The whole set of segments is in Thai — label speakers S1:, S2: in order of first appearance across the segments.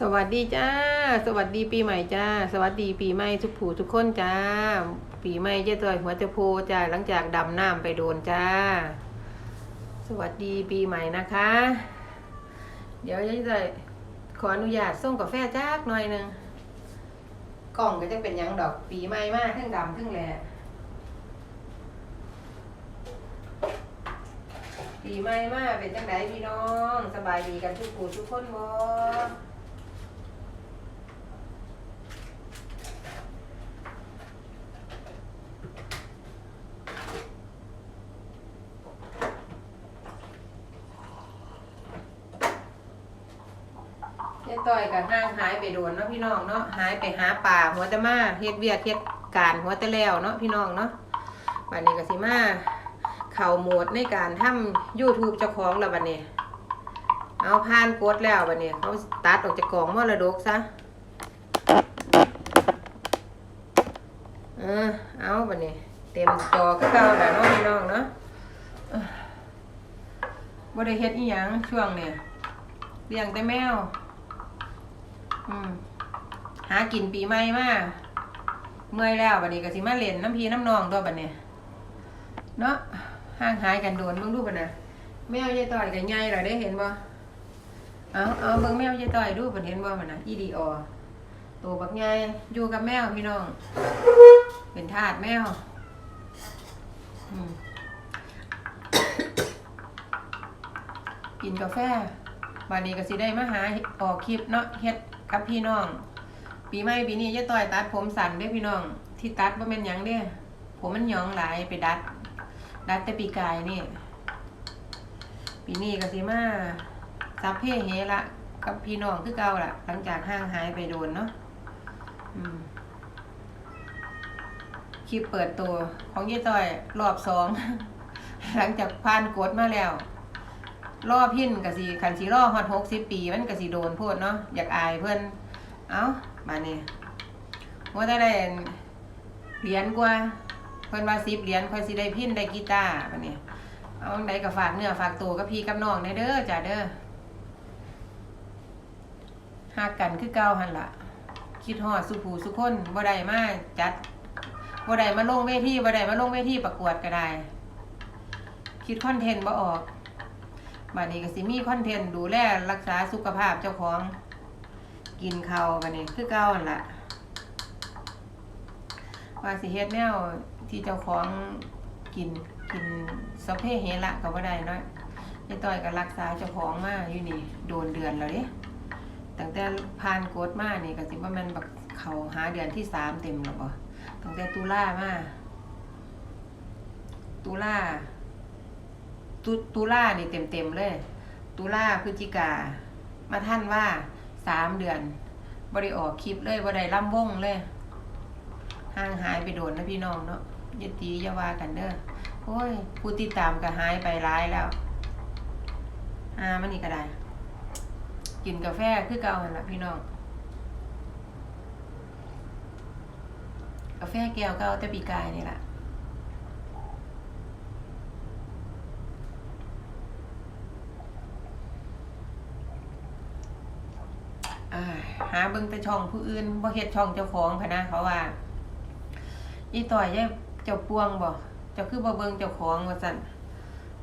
S1: สวัสดีจ้า สวัสดีปีใหม่จ้า สวัสดีปีใหม่ทุกผู้ทุกคนจ้า ปีใหม่เจ้าตัวหัวเจ้าโพจ้าหลังจากดำน้ำไปโดนจ้า สวัสดีปีใหม่นะคะ เดี๋ยวเจะจะขออนุญาตส่งกาแฟจักหน่อยหนึงกล่องก็จะเป็นยังดอกปีใหม่มากทั้งดำทั้งแหล่ปีใหม่มากเป็นจังไดพี่น้อง สบายดีกันทุกผู้ทุกคนบ่ ยายต้อยกับห้างหายไปโดนเนาะพี่น้องเนาะหายไปหาป่าหัวตะมาเฮ็ดเวียกเฮ็ดการหัวตะแล้วเนาะพี่น้องเนาะบัดนี้ก็สิมาเข่าโหมดในการทำ YouTube เจ้าของแล้วบัดนี้ เอาผ่านโกดแล้วบัดนี้เขาตัดออกจากกล่องมรดกซะเออเอาบัดนี้ เต็มจอคือเก่าแล้วเนาะพี่น้องเนาะบ่ได้เฮ็ดอีหยังช่วงเนี่ยเลี้ยงแต่แมว หากินปีใหม่มากเมื่อยแล้วบัดนี้ก็สิมาเล่นน้ำพีน้ำนองตัวยบัดนี้เนาะห่างหายกันโดนเบิ่งดูบัดนะแมวยายต่อยก็ใหญ่แล้วได้เห็นบ่เอาเอาเบิ่งแมวยายต่อยดูบัดเห็นบ่บัดนะอีดีอตัวบักใหญ่อยู่กับแมวพี่น้อง เป็นทาสแมวอืมกินกาแฟบัดนี้ก็สิได้มาหาออกคลิปเนาะเฮ็ด กับพี่น้อง ปีใหม่ปีนี้ยายต้อยตัดผมสั้นเด้พี่น้อง ที่ตัดบ่แม่นยังเด้ผมมันหยองหลายไปดัด ดัดแต่ปีกายนี่ ปีนี้ก็สิมาซับเพเฮละกับพี่น้องคือเก่าล่ะหลังจากห่างหายไปโดนเนาะคลิปเปิดตัวของยายต้อยรอบสอง หลังจากผ่านกดมาแล้ว รอพินกะสิคันสิรอฮอดหกสิบปี มันกะสิโดนโพดเนาะอยากอายเพื่อนเอ้ามาเนี่ยว่าได้ได้เหรียญกว่าเพิ่อนว่าสิบเหรียญค่อยสิได้พินได้กีตาร์บัดนี้เอาไดก็ฝากเนื้อฝากตัวกับพี่กับน้องในเด้อจ้าเด้อหักกันคือเก่าหันละคิดฮอดสุผูสุคนบ่ได้มาจัดบ่ได้มาลงเวทีบ่ได้มาลงเวทีประกวดก็ได้ คิดคอนเทนต์บ่ออก บัดนี้ก็สิมีคอนเทนต์ดูแลรักษาสุขภาพเจ้าของ กินข้าวบัดนี้คือเก่าหั่นละว่าสิเฮ็ดแนวที่เจ้าของกินกินสพเพเฮระก็บ่ได้เนาะยายต้อยก็รักษาเจ้าของมาอยู่นี่โดนเดือนแล้วเด้ตั้งแต่ผ่านโกฎมานี่ก็สิว่ามันบักเขาหาเดือนที่สามเต็มแล้วบ่ตั้งแต่ตุลามาตุลา ตุตุลานี่เต็มเต็มๆเลย ตุลาพฤศจิกา มาท่านว่าสามเดือนบริออกคลิปเลยบริล่ำวงเลย ห่างหายไปโดนนะพี่น้องเนาะยตียาว่ากันเด้อโอ้ยผู้ติดตามก็หายไปร้ายแล้ว อ่ามันนี่ก็ได้ กินกาแฟคือเก่าหันละพี่น้อง กาแฟแก้วเก่าแต่ปีกายนี่แหละ หาเบิ่งแต่ช่องผู้อื่นบ่เฮ็ดช่องเจ้าของพะนะเขาว่าอีต่อยยายเจ้าปวงบ่เจ้าคือบ่เบิ่งเจ้าของว่าซั่น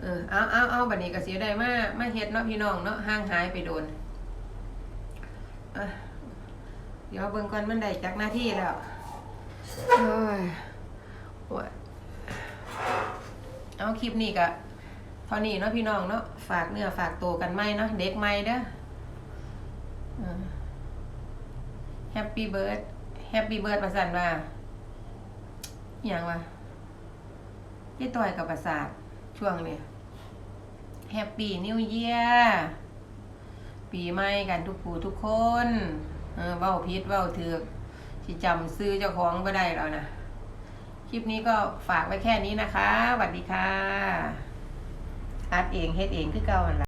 S1: เออเอาเอาเอาบัดนี้ก็สิได้มามาเฮ็ดเนาะพี่น้องเนาะห่างหายไปโดนเดี๋ยวเบิ่งก่อนมันได้จักหน้าที่แล้วเอ้ยโอ้ยเอาคลิปนี้ก็เท่านี้เนาะพี่น้องเนาะฝากเนื้อฝากตัวกันไหมเนาะเด็กใหม่เด้อ แฮปปี้เบิร์ดแฮปปี้เบิร์ดประสันว่าอย่างวะที่ต่อยกับประสาทช่วงนี้แฮปปี้นิวเยียร์ปีใหม่กันทุกผู้ทุกคนเออเว้าพิษเว้าเถือกที่จำซื้อเจ้าของไม่ได้แล้วนะคลิปนี้ก็ฝากไว้แค่นี้นะคะสวัสดีค่ะอัดเองเฮ็ดเองคือเก่าหันละ